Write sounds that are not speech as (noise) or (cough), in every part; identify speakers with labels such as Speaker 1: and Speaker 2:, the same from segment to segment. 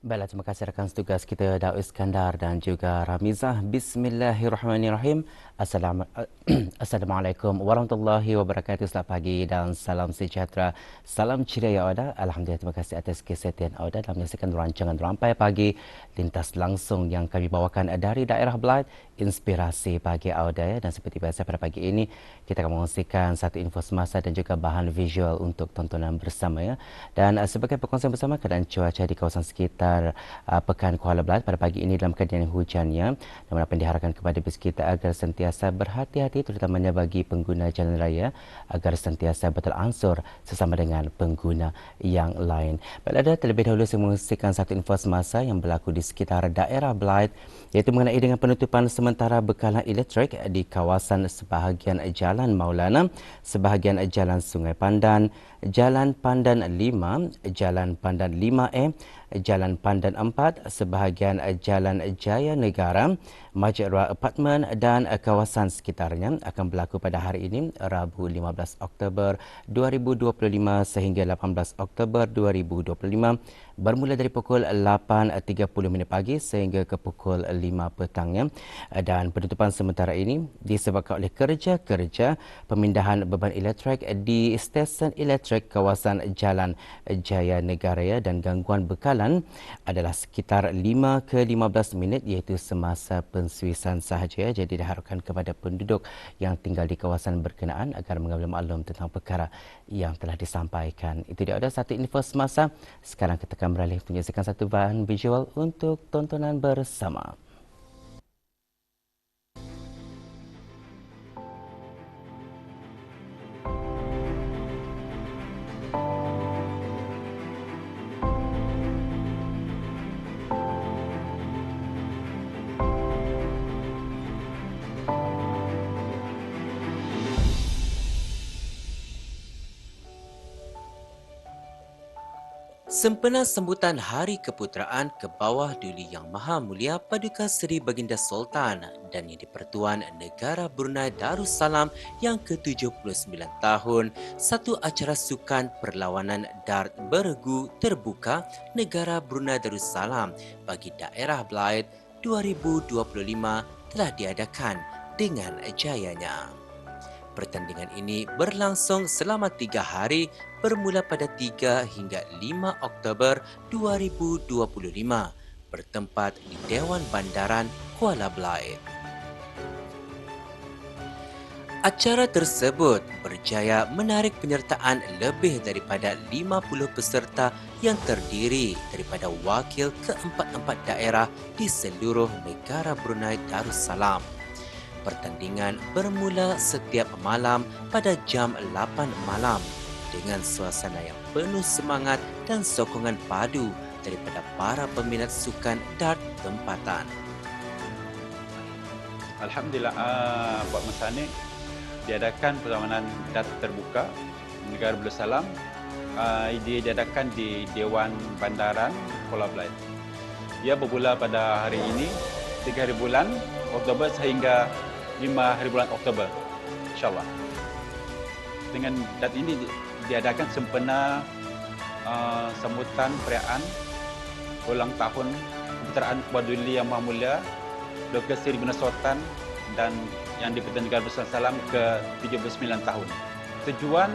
Speaker 1: Baiklah, terima kasih rakan setugas kita Daud Iskandar dan juga Ramizah. Bismillahirrahmanirrahim. (clears throat) Assalamualaikum warahmatullahi wabarakatuh. Selamat pagi dan salam sejahtera. Salam ceria ya Auda. Alhamdulillah terima kasih atas kesetiaan Auda dalam menyaksikan rancangan Rampai Pagi lintas langsung yang kami bawakan dari daerah Belait. Inspirasi pagi Auda ya. Dan seperti biasa pada pagi ini kita akan mengongsikan satu info semasa dan juga bahan visual untuk tontonan bersama ya. Dan uh, sebagai perkongsian bersama keadaan cuaca di kawasan sekitar uh, Pekan Kuala Belait pada pagi ini dalam keadaan hujannya. Namun apa yang diharapkan kepada kita agar sentiasa berhati-hati terutamanya bagi pengguna jalan raya agar sentiasa betul ansur sesama dengan pengguna yang lain. Baiklah, ada terlebih dahulu saya mengusirkan satu info semasa yang berlaku di sekitar daerah Blight iaitu mengenai dengan penutupan sementara bekalan elektrik di kawasan sebahagian Jalan Maulana, sebahagian Jalan Sungai Pandan, Jalan Pandan 5, Jalan Pandan 5A, Jalan Pandan 4, sebahagian Jalan Jaya Negara, Masjid Rua Apartmen dan kawasan sekitarnya akan berlaku pada hari ini, Rabu 15 Oktober 2025 sehingga 18 Oktober 2025 bermula dari pukul 8.30 pagi sehingga ke pukul 5 petangnya. Dan penutupan sementara ini disebabkan oleh kerja-kerja pemindahan beban elektrik di stesen elektrik kawasan Jalan Jaya Negara dan gangguan bekalan adalah sekitar 5 ke 15 minit iaitu semasa pensuisan sahaja jadi diharapkan kepada penduduk yang tinggal di kawasan berkenaan agar mengambil maklum tentang perkara yang telah disampaikan. Itu dia ada satu info semasa. Sekarang kita akan beralih menyaksikan satu bahan visual untuk tontonan bersama.
Speaker 2: Sempena sambutan Hari Keputeraan ke bawah Duli Yang Maha Mulia Paduka Seri Baginda Sultan dan Yang di-Pertuan Negara Brunei Darussalam yang ke-79 tahun, satu acara sukan perlawanan dart beregu terbuka Negara Brunei Darussalam bagi daerah Belait 2025 telah diadakan dengan jayanya. Pertandingan ini berlangsung selama tiga hari bermula pada 3 hingga 5 Oktober 2025 bertempat di Dewan Bandaran Kuala Belait. Acara tersebut berjaya menarik penyertaan lebih daripada 50 peserta yang terdiri daripada wakil keempat-empat daerah di seluruh negara Brunei Darussalam. Pertandingan bermula setiap malam pada jam 8 malam dengan suasana yang penuh semangat dan sokongan padu daripada para peminat sukan dart tempatan.
Speaker 3: Alhamdulillah, uh, buat masa ini diadakan perlawanan dart terbuka negara Berusalam. Uh, dia diadakan di Dewan Bandaran Kuala Belait. Ia bermula pada hari ini, 3 hari bulan Oktober sehingga 5 hari bulan Oktober. InsyaAllah. Dengan dat ini diadakan sempena uh, sambutan perayaan ulang tahun Keputeraan Kuaduli Yang Maha Mulia Dr. Seri Bina Sultan dan yang di-Pertuan Negara Besar Salam ke 79 tahun. Tujuan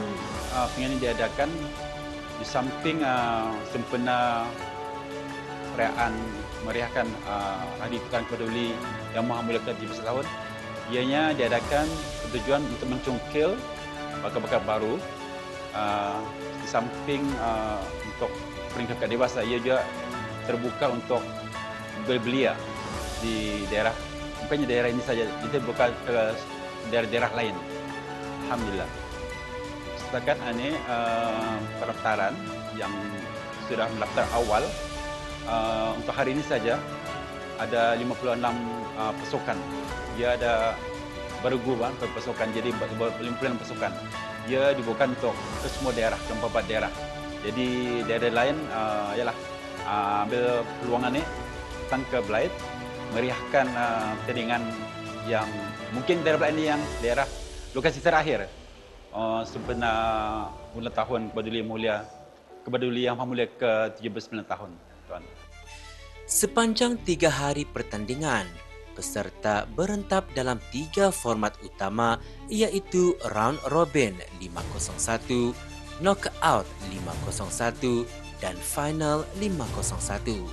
Speaker 3: uh, pengen ini diadakan di samping uh, sempena perayaan meriahkan uh, Hari Keputeraan Kuaduli Yang Maha Mulia ke 79 tahun, ianya diadakan tujuan untuk mencungkil bakal-bakal baru uh, di samping uh, untuk peringkat dewasa. Ia juga terbuka untuk berbelia di daerah bukannya daerah ini saja itu bukan ke daerah-daerah lain. Alhamdulillah. Setakat ini uh, pendaftaran yang sudah mendaftar awal uh, untuk hari ini saja ada 56 uh, pasukan dia ada bergu kan pasukan jadi 56 pasukan ia dibuka untuk ke semua daerah, ke empat daerah. Jadi daerah lain, uh, ialah uh, ambil peluangan ini datang ke Belait, meriahkan uh, pertandingan yang mungkin daerah Belait ini yang daerah lokasi terakhir uh, sebenar ulang tahun Yang Mulia Maha Mulia ke-39 tahun.
Speaker 2: Sepanjang tiga hari pertandingan, peserta berentap dalam tiga format utama iaitu round robin 501, knockout 501 dan final 501.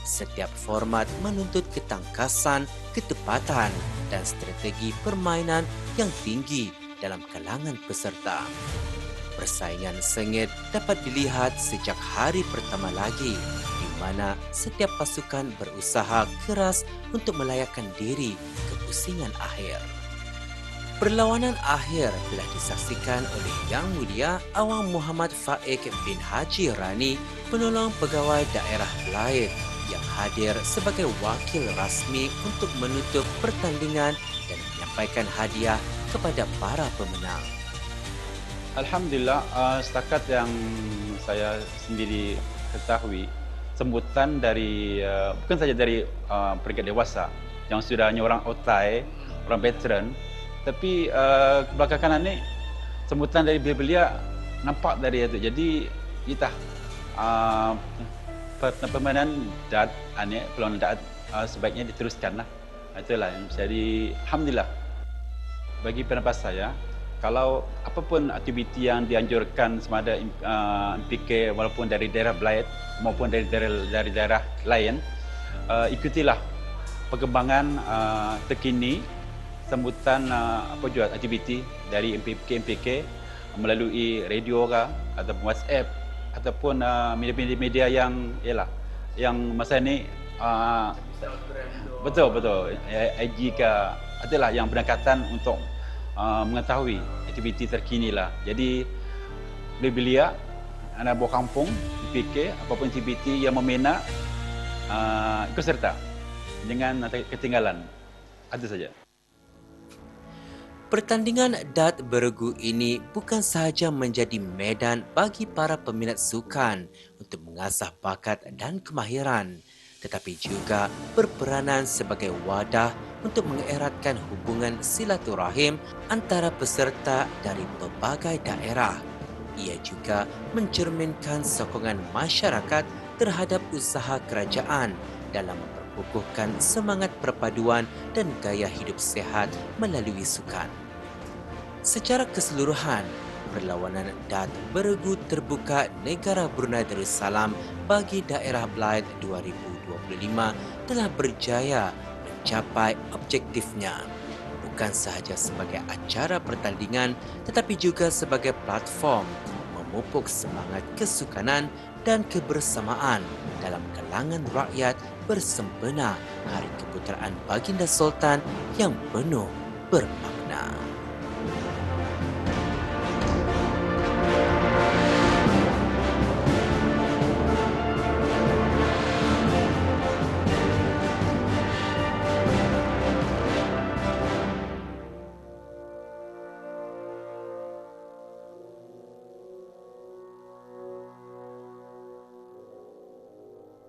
Speaker 2: Setiap format menuntut ketangkasan, ketepatan dan strategi permainan yang tinggi dalam kalangan peserta. Persaingan sengit dapat dilihat sejak hari pertama lagi mana setiap pasukan berusaha keras untuk melayakkan diri ke pusingan akhir. Perlawanan akhir telah disaksikan oleh Yang Mulia Awang Muhammad Faik bin Haji Rani, penolong pegawai daerah Belaid yang hadir sebagai wakil rasmi untuk menutup pertandingan dan menyampaikan hadiah kepada para pemenang.
Speaker 3: Alhamdulillah, uh, setakat yang saya sendiri ketahui, sambutan dari uh, bukan saja dari uh, peringkat dewasa yang sudah hanya orang otai, orang veteran, tapi uh, belakangan ini sambutan dari belia nampak dari itu. Jadi kita uh, permainan dat ane peluang dat uh, sebaiknya diteruskanlah. Itulah. Jadi alhamdulillah bagi pendapat saya kalau apapun aktiviti yang dianjurkan sama ada uh, MPK walaupun dari daerah Belaid maupun dari daerah, dari daerah lain uh, ikutilah perkembangan uh, terkini sambutan uh, apa juga aktiviti dari MPK MPK melalui radio ke ataupun WhatsApp ataupun uh, media-media yang ialah yang masa ini uh, betul betul. IG ke adalah yang berdekatan untuk uh, mengetahui aktiviti terkini lah. Jadi lebih belia anak buah kampung fikir apapun aktiviti yang memenak uh, ikut serta dengan ketinggalan. Ada saja.
Speaker 2: Pertandingan dart beregu ini bukan sahaja menjadi medan bagi para peminat sukan untuk mengasah bakat dan kemahiran tetapi juga berperanan sebagai wadah untuk mengeratkan hubungan silaturahim antara peserta dari pelbagai daerah. Ia juga mencerminkan sokongan masyarakat terhadap usaha kerajaan dalam memperkukuhkan semangat perpaduan dan gaya hidup sehat melalui sukan. Secara keseluruhan, perlawanan dat beregu terbuka negara Brunei Darussalam bagi daerah Blythe 2025 telah berjaya mencapai objektifnya bukan sahaja sebagai acara pertandingan tetapi juga sebagai platform memupuk semangat kesukanan dan kebersamaan dalam kalangan rakyat bersempena Hari Keputeraan Baginda Sultan yang penuh bermakna.